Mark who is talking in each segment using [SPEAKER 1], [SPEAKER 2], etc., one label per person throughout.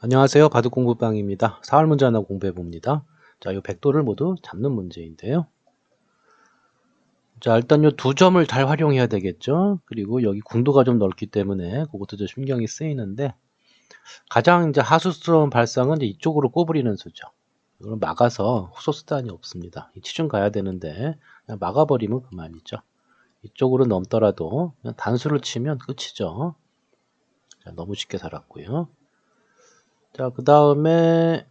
[SPEAKER 1] 안녕하세요. 바둑 공부방입니다. 사활 문제 하나 공부해 봅니다. 자, 이 백도를 모두 잡는 문제인데요. 자, 일단 이두 점을 잘 활용해야 되겠죠. 그리고 여기 궁도가 좀 넓기 때문에 그것도 좀 신경이 쓰이는데 가장 이제 하수스러운 발상은 이제 이쪽으로 꼬부리는 수죠. 이걸 막아서 후소 수단이 없습니다. 치중 가야 되는데 그냥 막아버리면 그만이죠. 이쪽으로 넘더라도 단수를 치면 끝이죠. 자, 너무 쉽게 살았고요. 자, 그 다음에,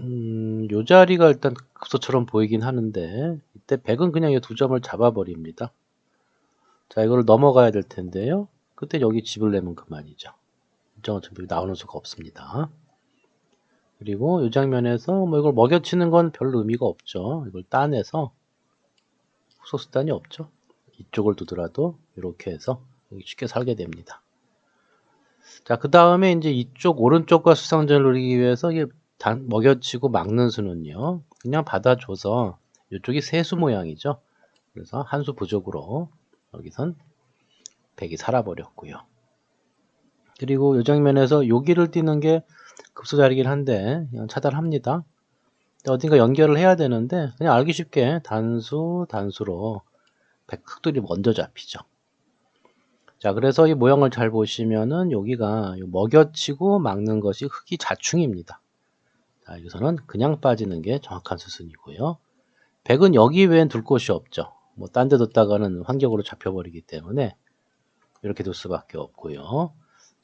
[SPEAKER 1] 음, 요 자리가 일단 급소처럼 보이긴 하는데, 이때 100은 그냥 이 두 점을 잡아버립니다. 자, 이거를 넘어가야 될 텐데요. 그때 여기 집을 내면 그만이죠. 일정한 점이 나오는 수가 없습니다. 그리고 이 장면에서 뭐 이걸 먹여치는 건별 의미가 없죠. 이걸 따내서 후속 수단이 없죠. 이쪽을 두더라도 이렇게 해서 쉽게 살게 됩니다. 자, 그 다음에 이제 이쪽 오른쪽과 수상전을 누리기 위해서 이게 단, 먹여치고 막는 수는요. 그냥 받아줘서 이쪽이 세수 모양이죠. 그래서 한 수 부족으로 여기선 백이 살아버렸고요. 그리고 이 장면에서 여기를 띄는 게 급소 자리긴 한데 그냥 차단합니다. 어딘가 연결을 해야 되는데 그냥 알기 쉽게 단수 단수로 백 흑돌이 먼저 잡히죠. 자, 그래서 이 모형을 잘 보시면은 여기가 먹여치고 막는 것이 흙이 자충입니다. 자, 여기서는 그냥 빠지는 게 정확한 수순이고요. 백은 여기 외엔 둘 곳이 없죠. 뭐 딴 데 뒀다가는 환경으로 잡혀버리기 때문에 이렇게 둘 수밖에 없고요.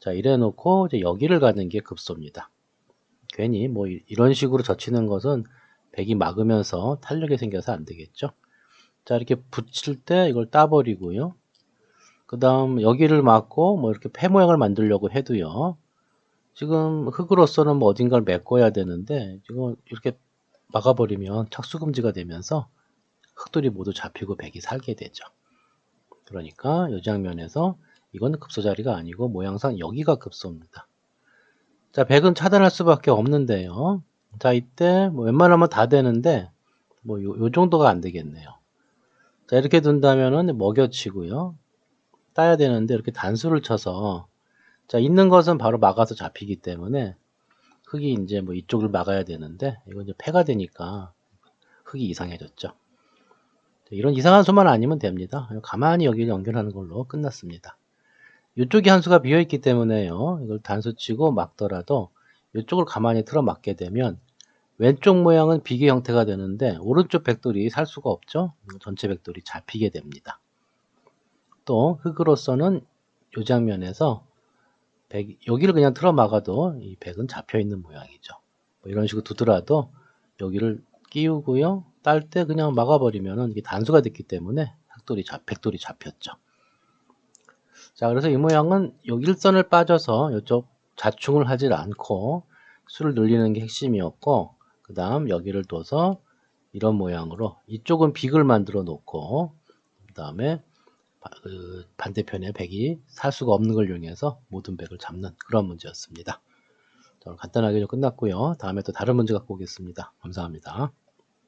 [SPEAKER 1] 자, 이래 놓고 이제 여기를 가는 게 급소입니다. 괜히 뭐 이런 식으로 젖히는 것은 백이 막으면서 탄력이 생겨서 안 되겠죠. 자, 이렇게 붙일 때 이걸 따버리고요. 그 다음 여기를 막고 뭐 이렇게 폐 모양을 만들려고 해도요. 지금 흙으로서는 뭐 어딘가를 메꿔야 되는데 지금 이렇게 막아버리면 착수금지가 되면서 흙돌이 모두 잡히고 백이 살게 되죠. 그러니까 이 장면에서 이건 급소 자리가 아니고 모양상 여기가 급소입니다. 자, 백은 차단할 수밖에 없는데요. 자, 이때 뭐 웬만하면 다 되는데 뭐 요, 요 정도가 안 되겠네요. 자, 이렇게 둔다면은 먹여치고요. 따야 되는데 이렇게 단수를 쳐서 자 있는 것은 바로 막아서 잡히기 때문에 흙이 이제 뭐 이쪽을 막아야 되는데 이건 이제 폐가 되니까 흙이 이상해졌죠. 이런 이상한 수만 아니면 됩니다. 가만히 여기를 연결하는 걸로 끝났습니다. 이쪽이 한 수가 비어 있기 때문에요. 이걸 단수 치고 막더라도 이쪽을 가만히 틀어 막게 되면 왼쪽 모양은 비계 형태가 되는데 오른쪽 백돌이 살 수가 없죠. 전체 백돌이 잡히게 됩니다. 또 흙으로서는 이 장면에서 백, 여기를 그냥 틀어 막아도 이 백은 잡혀 있는 모양이죠. 뭐 이런 식으로 두더라도 여기를 끼우고요. 딸 때 그냥 막아버리면 이게 단수가 됐기 때문에 흑돌이 잡, 백돌이 잡혔죠. 자, 그래서 이 모양은 여기 일선을 빠져서 이쪽 자충을 하질 않고 수를 늘리는 게 핵심이었고, 그 다음 여기를 둬서 이런 모양으로 이쪽은 빅을 만들어 놓고, 그 다음에 그 반대편에 백이 살 수가 없는 걸 이용해서 모든 백을 잡는 그런 문제였습니다. 간단하게 좀 끝났고요. 다음에 또 다른 문제 갖고 오겠습니다. 감사합니다.